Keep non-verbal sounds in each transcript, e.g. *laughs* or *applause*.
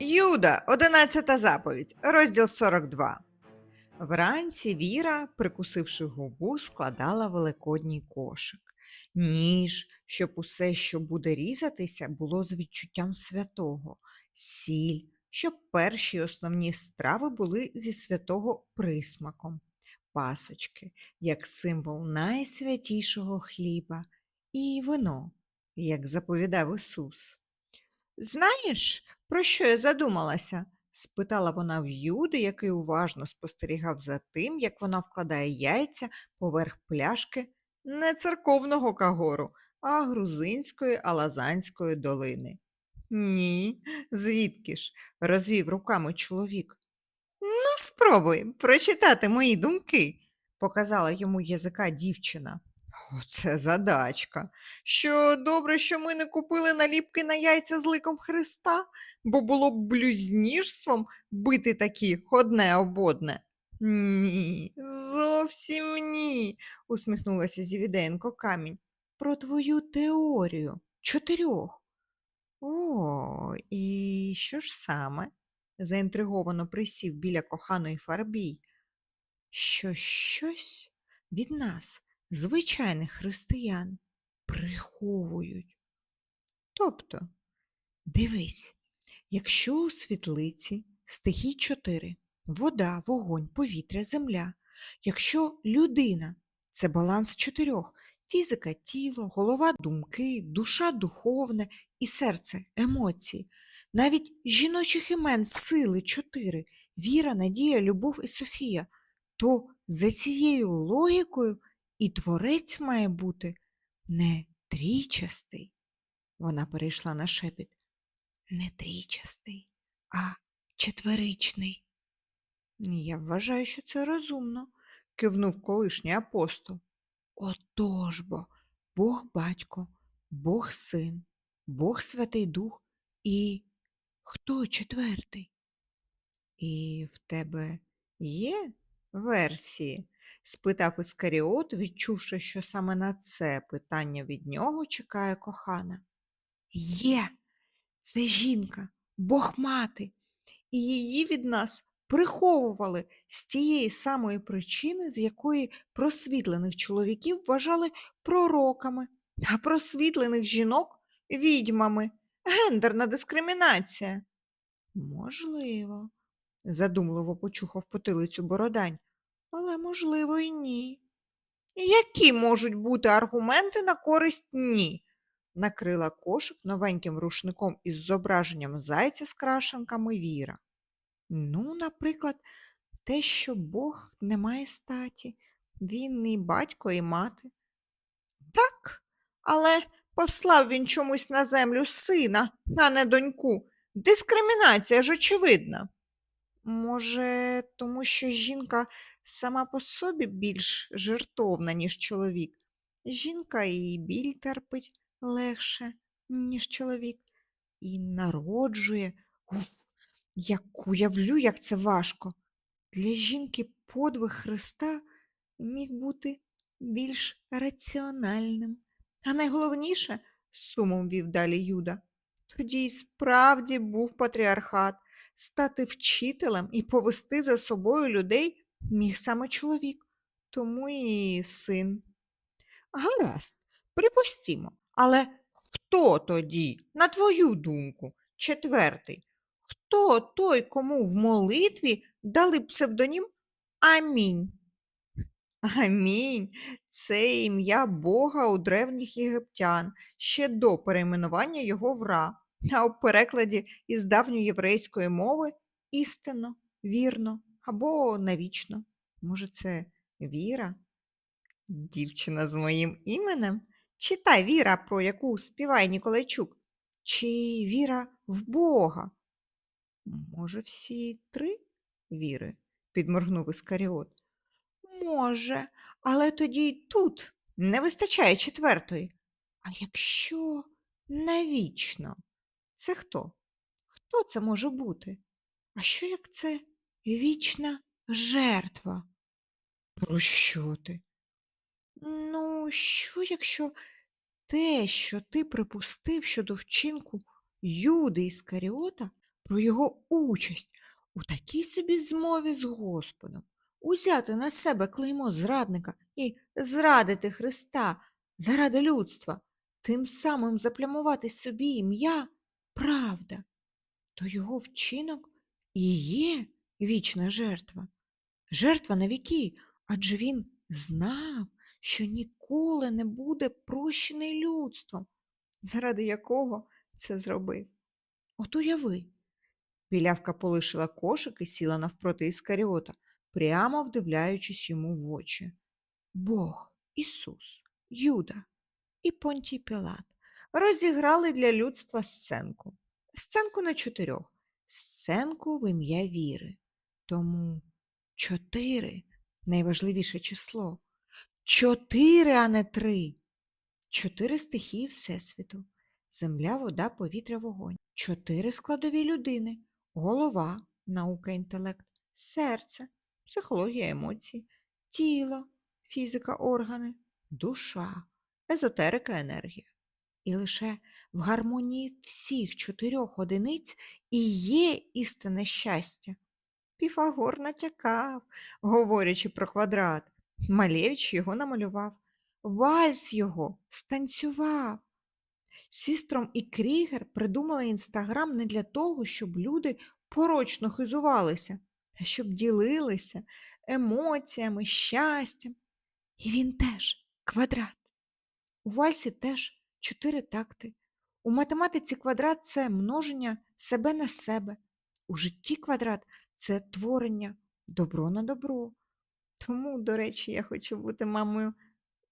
Юда, одинадцята заповідь, розділ 42. Вранці Віра, прикусивши губу, складала великодній кошик. Ніж, щоб усе, що буде різатися, було з відчуттям святого, сіль, щоб перші основні страви були зі святого присмаком, пасочки, як символ найсвятішого хліба, і вино, як заповідав Ісус. Знаєш, про що я задумалася? спитала вона в Юди, який уважно спостерігав за тим, як вона вкладає яйця поверх пляшки не церковного кагору, а грузинської Алазанської долини. Ні, звідки ж? розвів руками чоловік. Ну, спробуй прочитати мої думки, показала йому язика дівчина. Оце задачка. Що добре, що ми не купили наліпки на яйця з ликом Христа, бо було б блюзнірством бити такі одне об одне. Ні, зовсім ні, усміхнулася Зівіденко камінь. Про твою теорію чотирьох. О, і що ж саме? заінтриговано присів біля коханої Фарбій. Що щось від нас, звичайних християн, приховують. Тобто, дивись, якщо у світлиці стихій чотири вода, вогонь, повітря, земля, якщо людина це баланс чотирьох, фізика тіло, голова думки, душа духовне і серце емоції, навіть жіночих імен сили чотири віра, надія, любов і Софія, то за цією логікою і творець має бути не трійчастий. Вона перейшла на шепіт. Не трійчастий, а четверичний. Я вважаю, що це розумно, кивнув колишній апостол. Отож бо Бог батько, Бог син, Бог Святий Дух і хто четвертий? І в тебе є версії? спитав Іскаріот, відчувши, що саме на це питання від нього чекає кохана. Є, це жінка, Бог мати, і її від нас приховували з тієї самої причини, з якої просвітлених чоловіків вважали пророками, а просвітлених жінок відьмами. Гендерна дискримінація. Можливо, задумливо почухав потилицю Бородань, але можливо і ні. Які можуть бути аргументи на користь ні? накрила кошик новеньким рушником із зображенням зайця з крашенками Віра. Ну, наприклад, те, що Бог не має статі, він і батько, і мати. Так, але послав він чомусь на землю сина, а не доньку. Дискримінація ж очевидна. Може, тому що жінка сама по собі більш жертовна, ніж чоловік. Жінка і біль терпить легше, ніж чоловік, і народжує. Уф, як уявлю, як це важко. Для жінки подвиг Христа міг бути більш раціональним. А найголовніше, сумом вів далі Юда, тоді й справді був патріархат. Стати вчителем і повести за собою людей міг саме чоловік, тому і син. Гаразд, припустімо, але хто тоді, на твою думку, четвертий? Хто той, кому в молитві дали псевдонім Амінь? Амінь. Це ім'я Бога у древніх єгиптян ще до перейменування його в Ра, *laughs* а у перекладі із давньоєврейської мови істинно, вірно або навічно. Може, це віра? Дівчина з моїм іменем? Чи та віра, про яку співає Ніколайчук? Чи віра в Бога? Може, всі три віри? підморгнув Іскаріот. Може, але тоді й тут не вистачає четвертої. А якщо навічно? Це хто? Хто це може бути? А що як це вічна жертва? Про що ти? Ну, що, якщо те, що ти припустив щодо вчинку Юди Іскаріота, про його участь у такій собі змові з Господом, узяти на себе клеймо зрадника і зрадити Христа заради людства, тим самим заплямувати собі ім'я правда, то його вчинок і є вічна жертва. Жертва на віки, адже він знав, що ніколи не буде прощений людством, заради якого це зробив. От уяви. Білявка полишила кошик і сіла навпроти Іскаріота, прямо вдивляючись йому в очі. Бог, Ісус, Юда і Понтій Пілат розіграли для людства сценку. Сценку на чотирьох, сценку в ім'я віри. Тому чотири найважливіше число. Чотири, а не три. Чотири стихії Всесвіту. Земля, вода, повітря, вогонь. Чотири складові людини. Голова, наука, інтелект, серце, психологія, емоції, тіло, фізика, органи, душа, езотерика, енергія. І лише в гармонії всіх чотирьох одиниць і є істинне щастя. Піфагор натякав, говорячи про квадрат. Малевич його намалював. Вальс його станцював. Сістром і Крігер придумали інстаграм не для того, щоб люди порочно хизувалися, а щоб ділилися емоціями, щастям. І він теж квадрат. У вальсі теж чотири такти. У математиці квадрат це множення себе на себе. У житті квадрат це творення добро на добро. Тому, до речі, я хочу бути мамою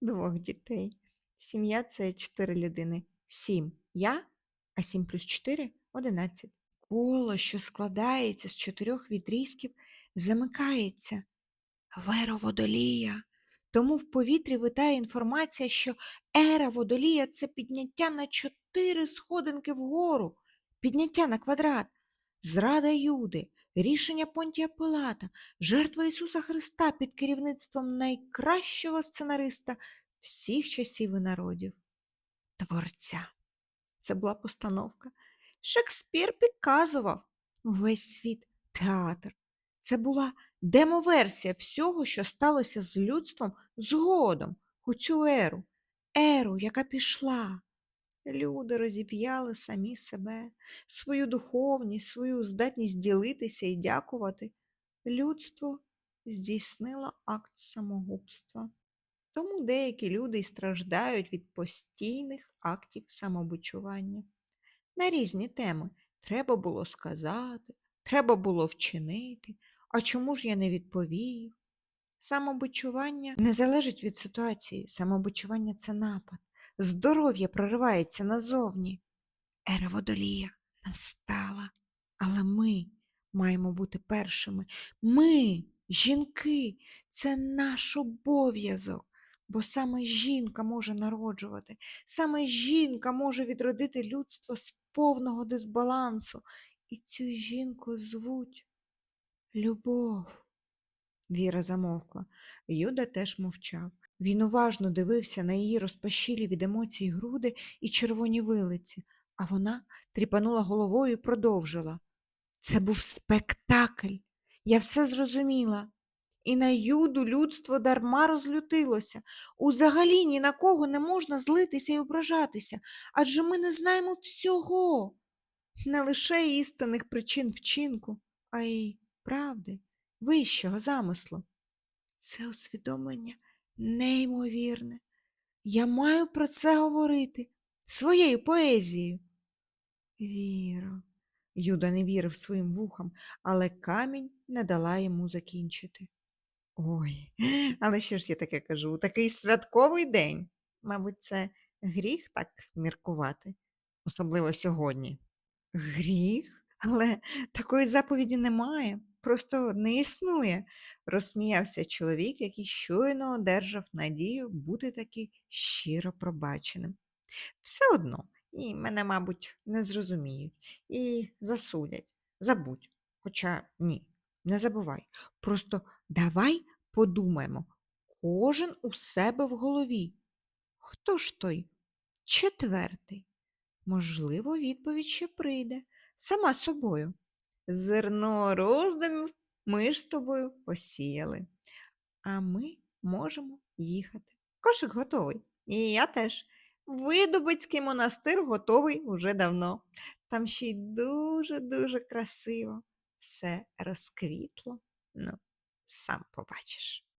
двох дітей. Сім'я це чотири людини. Сім я, а сім плюс чотири одинадцять. Коло, що складається з чотирьох відрізків, замикається. Вера водолія. Тому в повітрі витає інформація, що ера водолія це підняття на чотири сходинки вгору, підняття на квадрат, зрада Юди, рішення Понтія Пилата, жертва Ісуса Христа під керівництвом найкращого сценариста всіх часів і народів Творця. Це була постановка. Шекспір підказував увесь світ театр. Це була демоверсія всього, що сталося з людством згодом у цю еру, еру, яка пішла. Люди розіп'яли самі себе, свою духовність, свою здатність ділитися і дякувати. Людство здійснило акт самогубства. Тому деякі люди й страждають від постійних актів самобичування. На різні теми треба було сказати, треба було вчинити, а чому ж я не відповів? Самобичування не залежить від ситуації, самобичування це напад. Здоров'я проривається назовні. Ера водолія настала. Але ми маємо бути першими. Ми, жінки, це наш обов'язок. Бо саме жінка може народжувати, саме жінка може відродити людство з повного дисбалансу. І цю жінку звуть Любов. Віра замовкла. Юда теж мовчав. Він уважно дивився на її розпашілі від емоцій груди і червоні вилиці, а вона тріпанула головою і продовжила. Це був спектакль. Я все зрозуміла. І на юду людство дарма розлютилося. Узагалі ні на кого не можна злитися і ображатися, адже ми не знаємо всього, не лише істинних причин вчинку, а й правди, вищого замислу. Це усвідомлення неймовірне. Я маю про це говорити своєю поезією. Віро. Юда не вірив своїм вухам, але камінь не дала йому закінчити. Ой, *laughs* але що ж я таке кажу? Такий святковий день. Мабуть, це гріх так міркувати, особливо сьогодні. Гріх? Але такої заповіді немає, просто не існує, розсміявся чоловік, який щойно одержав надію бути таки щиро пробаченим. Все одно, і мене, мабуть, не зрозуміють і засудять. Забудь. Хоча ні, не забувай. Просто давай подумаємо, кожен у себе в голові. Хто ж той? Четвертий. Можливо, відповідь ще прийде сама собою. Зерно роздумів ми ж з тобою посіяли. А ми можемо їхати. Кошик готовий. І я теж. Видубицький монастир готовий уже давно. Там ще й дуже-дуже красиво. Все розквітло. Ну, сам побачиш.